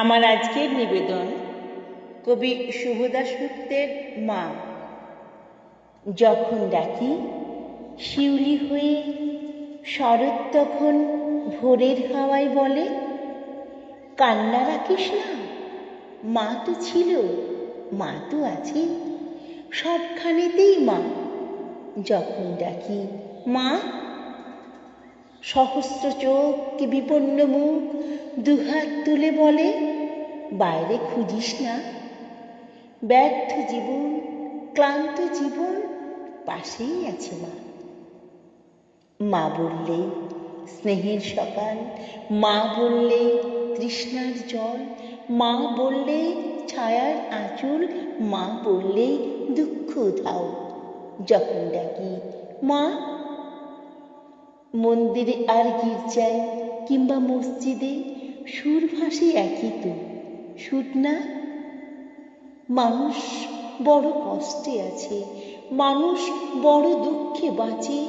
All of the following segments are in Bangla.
আমার আজকের নিবেদন কবি শুভদাস গুপ্তের মা। যখন ডাকি, শিউলি হয়ে শরৎ তখন ভোরের হাওয়ায় বলে, কান্না রাখিস না, মা তো ছিল, মা তো আছে, সবখানেতেই মা। যখন ডাকি, মা সহস্র চোখ কি বিপন্ন মুখ দুহাত তুলে বলে, বাইরে খুঁজিস না। ব্যর্থ জীবন, ক্লান্ত জীবন পাশেই আছে মা। মা বললে, স্নেহের সকাল। মা বললে, তৃষ্ণার জল। মা বললে, ছায়ার আঁচল। মা বললে, দুঃখ ধাও যখন ডাকি, মা মন্দিরে আর গির্জায় কিংবা মসজিদে সুর ভাসে একই তো। সুর না? মানুষ বড় কষ্টে আছে, মানুষ বড় দুঃখে বাঁচে,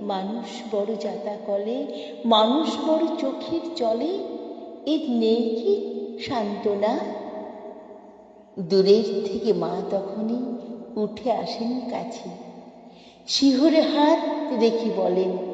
মানুষ বড় যাতা কলে, মানুষ বড় চোখের জলে, এর নেই কি সান্ত্বনা? দূরের থেকে মা তখনই উঠে আসেন কাছে। শিহরে হাত রেখে বলেন